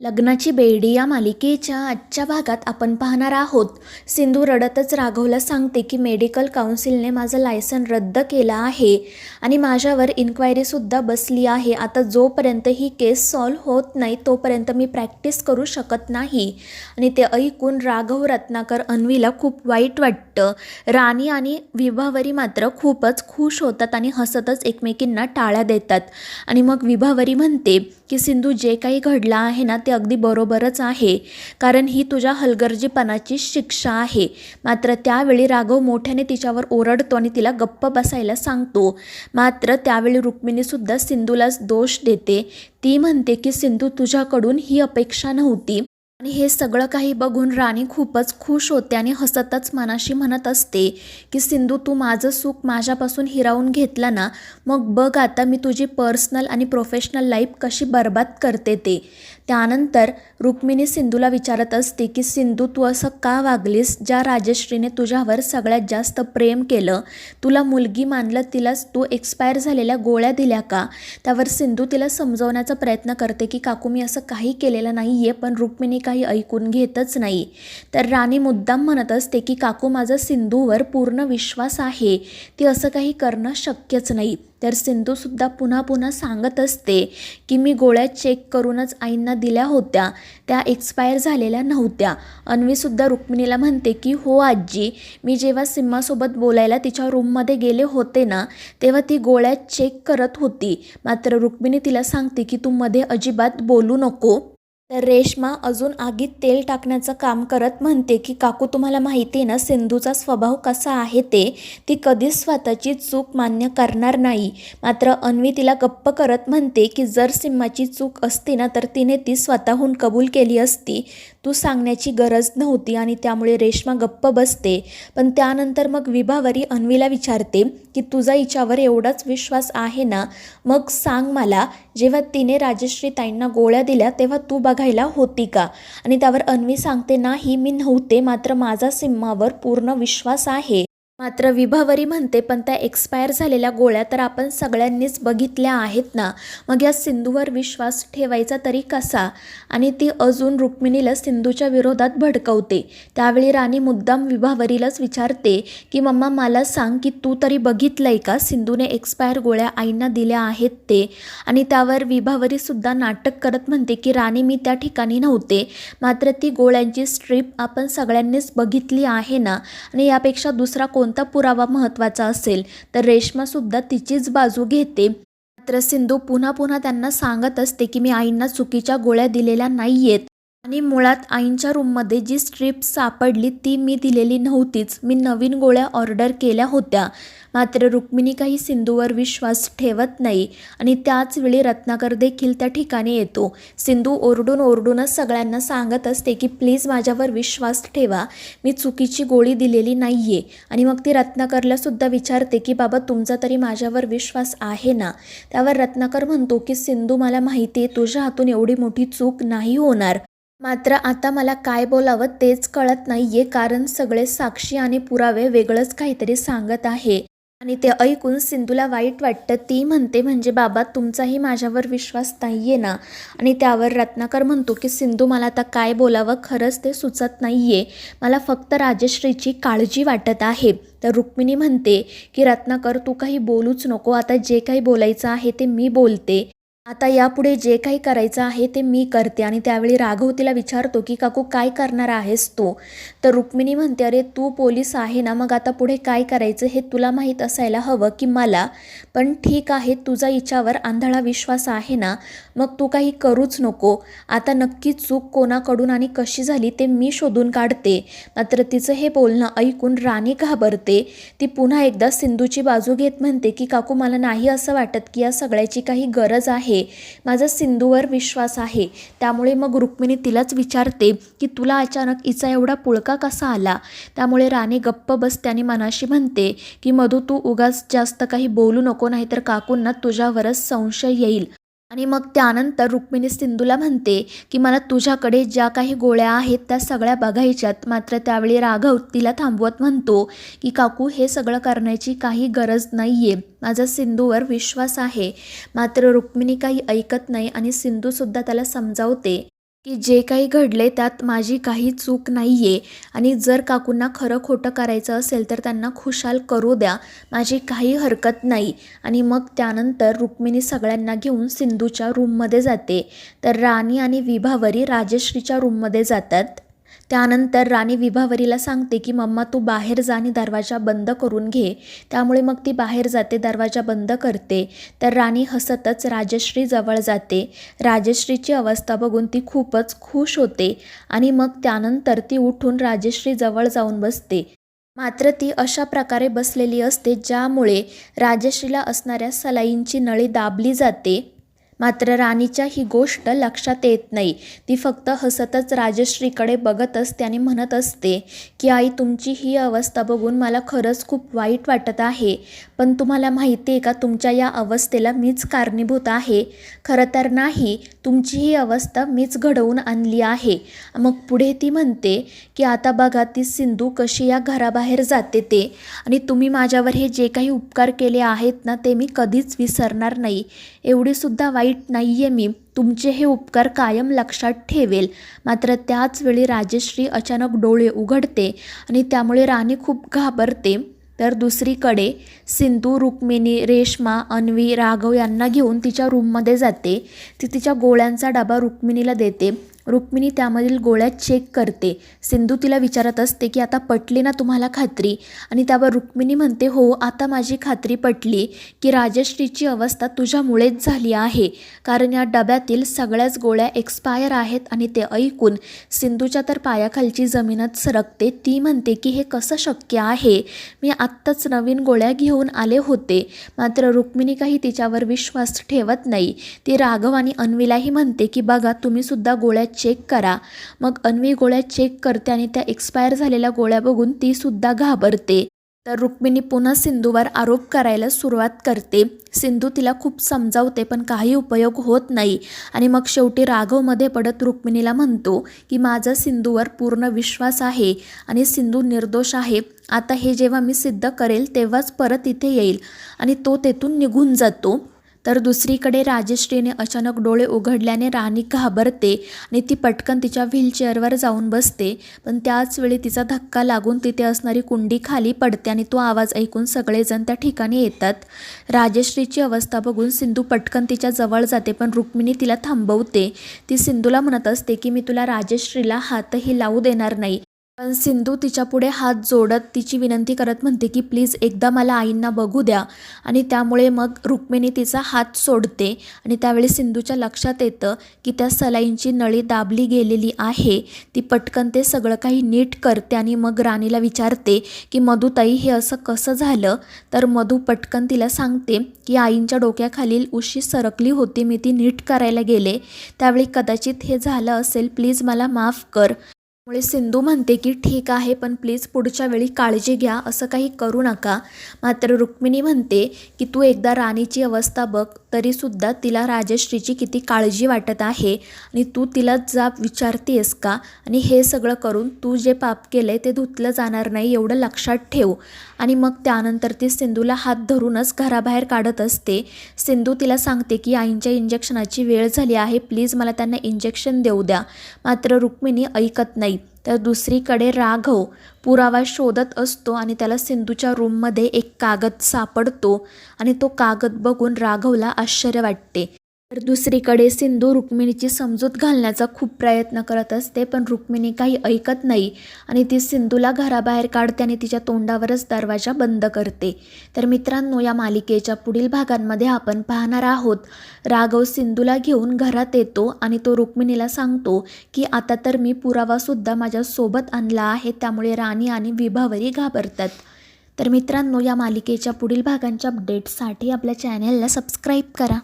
लग्नाची बेडी या मालिकेच्या आजच्या भागात आपण पाहणार आहोत. सिंधू रडतच राघवला सांगते की मेडिकल काउन्सिलने माझं लायसन रद्द केलं आहे आणि माझ्यावर इन्क्वायरीसुद्धा बसली आहे. आता जोपर्यंत ही केस सॉल्व होत नाही तोपर्यंत मी प्रॅक्टिस करू शकत नाही. आणि ते ऐकून राघव रत्नाकर अन्वीला खूप वाईट वाटतं. राणी आणि विभावरी मात्र खूपच खुश होतात आणि हसतच एकमेकींना टाळ्या देतात. आणि मग विभावरी म्हणते की सिंधू जे काही घडलं आहे ना ते ते अगदी बरोबरच आहे. कारण ही तुझ्या हलगर्जीपणाची शिक्षा आहे. मात्र त्यावेळी राघव मोठ्याने तिच्यावर ओरडतो आणि तिला गप्प बसायला सांगतो. मात्र त्यावेळी रुक्मिणीसुद्धा सिंधूलाच दोष देते. ती म्हणते की सिंधू तुझ्याकडून ही अपेक्षा नव्हती. आणि हे सगळं काही बघून राणी खूपच खुश होते आणि हसतच मनाशी म्हणत असते की सिंधू तू माझं सुख माझ्यापासून हिरावून घेतलं ना मग बघ आता मी तुझी पर्सनल आणि प्रोफेशनल लाईफ कशी बर्बाद करते ते. त्यानंतर रुक्मिणी सिंधूला विचारत असते की सिंधू तू असं का वागलीस? ज्या राजश्रीने तुझ्यावर सगळ्यात जास्त प्रेम केलं तुला मुलगी मानलं तिलाच तू एक्सपायर झालेल्या गोळ्या दिल्या का? त्यावर सिंधू तिला समजवण्याचा प्रयत्न करते की काकू मी असं काही केलेलं नाही आहे पण रुक्मिणी काही ऐकून घेतच नाही. तर राणी मुद्दाम म्हणत असते की काकू माझा सिंधूवर पूर्ण विश्वास आहे. ती असं काही करणं शक्यच नाही. तर सिंधूसुद्धा पुन्हा पुन्हा सांगत असते की मी गोळ्या चेक करूनच आईंना दिल्या होत्या. त्या एक्सपायर झालेल्या नव्हत्या. अन्वीसुद्धा रुक्मिणीला म्हणते की हो आजी मी जेव्हा सिम्मासोबत बोलायला तिच्या रूममध्ये गेले होते ना तेव्हा ती गोळ्या चेक करत होती. मात्र रुक्मिणी तिला सांगते की तू मध्ये अजिबात बोलू नको. तर रेश्मा अजून आगीत तेल टाकण्याचं काम करत म्हणते की काकू तुम्हाला माहिती आहे ना सिंधूचा स्वभाव कसा आहे ते? ती कधीच स्वतःची चूक मान्य करणार नाही. मात्र अन्वी तिला गप्प करत म्हणते की जर सिम्माची चूक असती ना तर तिने ती स्वतःहून कबूल केली असती. तू सांगण्याची गरज नव्हती आणि त्यामुळे रेश्मा गप्प बसते. पण त्यानंतर मग विभावरी अन्वीला विचारते की तुझा हिच्यावर एवढाच विश्वास आहे ना? मग सांग मला जेव्हा तिने राजश्री ताईंना गोळ्या दिल्या तेव्हा तू बघायला होती का? आणि त्यावर अन्वी सांगते नाही मी नव्हते मात्र माझा सिम्मावर पूर्ण विश्वास आहे. मात्र विभावरी म्हणते पण त्या एक्सपायर झालेल्या गोळ्या तर आपण सगळ्यांनीच बघितल्या आहेत ना? मग या सिंधूवर विश्वास ठेवायचा तरी कसा आणि ती अजून रुक्मिणीला सिंधूच्या विरोधात भडकवते. त्यावेळी राणी मुद्दाम विभावरीलाच विचारते की मम्मा मला सांग की तू तरी बघितलंय का सिंधूने एक्सपायर गोळ्या आईंना दिल्या आहेत ते आणि त्यावर विभावरीसुद्धा नाटक करत म्हणते की राणी मी त्या ठिकाणी नव्हते. मात्र ती गोळ्यांची स्ट्रीप आपण सगळ्यांनीच बघितली आहे ना? आणि यापेक्षा दुसरा कोण कोणता पुरावा महत्त्वाचा असेल तर रेश्मासुद्धा तिचीच बाजू घेते. मात्र सिंधू पुन्हा पुन्हा त्यांना सांगत असते की मी आईंना चुकीच्या गोळ्या दिलेल्या नाही आहेत आणि मुळात आईंच्या रूममध्ये जी स्ट्रीप सापडली ती मी दिलेली नव्हतीच. मी नवीन गोळ्या ऑर्डर केल्या होत्या. मात्र रुक्मिणी काही सिंधूवर विश्वास ठेवत नाही आणि त्याच वेळी रत्नाकर देखील त्या ठिकाणी येतो. सिंधू ओरडून ओरडूनच सगळ्यांना सांगत असते की प्लीज माझ्यावर विश्वास ठेवा. मी चुकीची गोळी दिलेली नाही आहे आणि मग ती रत्नाकरला सुद्धा विचारते की बाबा तुमचा तरी माझ्यावर विश्वास आहे ना? त्यावर रत्नाकर म्हणतो की सिंधू मला माहिती आहे तुझ्या हातून एवढी मोठी चूक नाही होणार. मात्र आता मला काय बोलावं तेच कळत नाही आहे कारण सगळे साक्षी आणि पुरावे वेगळंच काहीतरी सांगत आहे. आणि ते ऐकून सिंधूला वाईट वाटतं. ती म्हणते म्हणजे बाबा तुमचाही माझ्यावर विश्वास नाही आहे ना? आणि त्यावर रत्नाकर म्हणतो की सिंधू मला आता काय बोलावं खरंच ते सुचत नाही आहे मला फक्त राजश्रीची काळजी वाटत आहे. तर रुक्मिणी म्हणते की रत्नाकर तू काही बोलूच नको. आता जे काही बोलायचं आहे ते मी बोलते. आता यापुढे जे काही करायचं आहे ते मी करते आणि त्यावेळी राघव तिला विचारतो की काकू काय करणार आहेस तू? तर रुक्मिणी म्हणते अरे तू पोलीस आहे ना मग आता पुढे काय करायचं हे तुला माहीत असायला हवं की मला? पण ठीक आहे तुझा हिच्यावर आंधळा विश्वास आहे ना मग तू काही करूच नको. आता नक्की चूक कोणाकडून आणि कशी झाली ते मी शोधून काढते. मात्र तिचं हे बोलणं ऐकून राणी घाबरते. ती पुन्हा एकदा सिंधूची बाजू घेत म्हणते की काकू मला नाही असं वाटत की या सगळ्याची काही गरज आहे. माझा सिंधूवर विश्वास आहे. त्यामुळे मग रुक्मिणी तिलाच विचारते की तुला अचानक हिचा एवढा पुळका कसा आला? त्यामुळे राणी गप्प बसते आणि मनाशी म्हणते की मधू तू उगाच जास्त काही बोलू नको नाहीतर काकूंना तुझ्यावरच संशय येईल. आणि मग त्यानंतर रुक्मिणी सिंधूला म्हणते की मला तुझ्याकडे ज्या काही गोळ्या आहेत त्या सगळ्या बघायच्यात. मात्र त्यावेळी राघव तिला थांबवत म्हणतो की काकू हे सगळं करण्याची काही गरज नाही आहे माझा सिंधूवर विश्वास आहे. मात्र रुक्मिणी काही ऐकत नाही आणि सिंधूसुद्धा त्याला समजावते. की जे काही घडले त्यात माझी काही चूक नाही आहे आणि जर काकूंना खरं खोटं करायचं असेल तर त्यांना खुशाल करू द्या. माझी काही हरकत नाही. आणि मग त्यानंतर रुक्मिणी सगळ्यांना घेऊन सिंधूच्या रूममध्ये जाते. तर राणी आणि विभावरी राजश्रीच्या रूममध्ये जातात. त्यानंतर राणी विभावरीला सांगते की मम्मा तू बाहेर जा आणि दरवाजा बंद करून घे. त्यामुळे मग ती बाहेर जाते दरवाजा बंद करते. तर राणी हसतच राजश्री जवळ जाते. राजश्रीची अवस्था बघून ती खूपच खुश होते आणि मग त्यानंतर ती उठून राजश्री जवळ जाऊन बसते. मात्र ती अशा प्रकारे बसलेली असते ज्यामुळे राजश्रीला असणाऱ्या सलाईंची नळी दाबली जाते. मात्र राणीच्या ही गोष्ट लक्षात येत नाही. ती फक्त हसतच राजश्रीकडे बघत असते आणि म्हणत असते की आई तुमची ही अवस्था बघून मला खरंच खूप वाईट वाटत आहे. पण तुम्हाला माहिती आहे का तुमच्या या अवस्थेला मीच कारणीभूत आहे. खरं तर नाही तुमची ही अवस्था मीच घडवून आणली आहे. मग पुढे ती म्हणते की आता बघा ती सिंधू कशी या घराबाहेर जाते ते. आणि तुम्ही माझ्यावर हे जे काही उपकार केले आहेत ना ते मी कधीच विसरणार नाही. एवढीसुद्धा वाईट नाही आहे मी तुमचे हे उपकार कायम लक्षात ठेवेल. मात्र त्याचवेळी राजश्री अचानक डोळे उघडते आणि त्यामुळे राणी खूप घाबरते. तर दुसरीकडे सिंधू रुक्मिणी रेश्मा अन्वी राघव यांना घेऊन तिच्या रूममध्ये जाते. ती तिच्या गोळ्यांचा डबा रुक्मिणीला देते. रुक्मिणी त्यामधील गोळ्या चेक करते. सिंधू तिला विचारत असते की आता पटली ना तुम्हाला खात्री? आणि त्यावर रुक्मिणी म्हणते हो आता माझी खात्री पटली की राजश्रीची अवस्था तुझ्यामुळेच झाली आहे. कारण या डब्यातील सगळ्याच गोळ्या एक्सपायर आहेत आणि ते ऐकून सिंधूच्या तर पायाखालची जमीनच सरकते. ती म्हणते की हे कसं शक्य आहे? मी आत्ताच नवीन गोळ्या घेऊन आले होते. मात्र रुक्मिणी काही तिच्यावर विश्वास ठेवत नाही. ती राघव आणि अन्वीलाही म्हणते की बघा तुम्हीसुद्धा गोळ्या चेक करा. मग अन्वी गोळ्या चेक करते आणि त्या एक्सपायर झालेल्या गोळ्या बघून तीसुद्धा घाबरते. तर रुक्मिणी पुन्हा सिंधूवर आरोप करायला सुरुवात करते. सिंधू तिला खूप समजावते पण काही उपयोग होत नाही. आणि मग शेवटी राघवमध्ये पडत रुक्मिणीला म्हणतो की माझा सिंधूवर पूर्ण विश्वास आहे आणि सिंधू निर्दोष आहे. आता हे जेव्हा मी सिद्ध करेल तेव्हाच परत इथे येईल आणि तो तेथून निघून जातो. तर दुसरीकडे राजश्रीने अचानक डोळे उघडल्याने राणी घाबरते आणि ती पटकन तिच्या व्हीलचेअरवर जाऊन बसते. पण त्याच वेळी तिचा धक्का लागून तिथे असणारी कुंडी खाली पडते आणि तो आवाज ऐकून सगळेजण त्या ठिकाणी येतात. राजश्रीची अवस्था बघून सिंधू पटकन तिच्या जवळ जाते पण रुक्मिणी तिला थांबवते. ती सिंधूला म्हणत असते की मी तुला राजश्रीला हातही लावू देणार नाही. पण सिंधू तिच्यापुढे हात जोडत तिची विनंती करत म्हणते की प्लीज एकदा मला आईंना बघू द्या. आणि त्यामुळे मग रुक्मिणी तिचा हात सोडते आणि त्यावेळी सिंधूच्या लक्षात येतं की त्या सलाईंची नळी दाबली गेलेली आहे. ती पटकन ते सगळं काही नीट करते आणि मग राणीला विचारते की मधुताई हे असं कसं झालं? तर मधू पटकन तिला सांगते की आईंच्या डोक्याखालील उशी सरकली होती. मी ती नीट करायला गेले. त्यावेळी कदाचित हे झालं असेल. प्लीज मला माफ कर. त्यामुळे सिंधू म्हणते की ठीक आहे पण प्लीज पुढच्या वेळी काळजी घ्या असं काही करू नका. मात्र रुक्मिणी म्हणते की तू एकदा राणीची अवस्था बघ तरीसुद्धा तिला राजश्रीची किती काळजी वाटत आहे आणि तू तिला जाब विचारतेस का? आणि हे सगळं करून तू जे पाप केलं ते धुतलं जाणार नाही एवढं लक्षात ठेव. आणि मग त्यानंतर ती सिंधूला हात धरूनच घराबाहेर काढत असते. सिंधू तिला सांगते की आईंच्या इंजेक्शनाची वेळ झाली आहे प्लीज मला त्यांना इंजेक्शन देऊ द्या. मात्र रुक्मिणी ऐकत नाही. तर दुसरीकडे राघव पुरावा शोधत असतो आणि त्याला सिंधूच्या रूममध्ये एक कागद सापडतो आणि तो कागद बघून राघवला आश्चर्य वाटते. तर दुसरीकडे सिंधू रुक्मिणीची समजूत घालण्याचा खूप प्रयत्न करत असते पण रुक्मिणी काही ऐकत नाही आणि ती सिंधूला घराबाहेर काढते आणि तिच्या तोंडावरच दरवाजा बंद करते. तर मित्रांनो या मालिकेच्या पुढील भागांमध्ये आपण पाहणार आहोत. राघव सिंधूला घेऊन घरात येतो आणि तो रुक्मिणीला सांगतो की आता तर मी पुरावासुद्धा माझ्यासोबत आणला आहे त्यामुळे राणी आणि विभावरी घाबरतात. तर मित्रांनो या मालिकेच्या पुढील भागांच्या अपडेट्ससाठी आपल्या चॅनेलला सबस्क्राईब करा.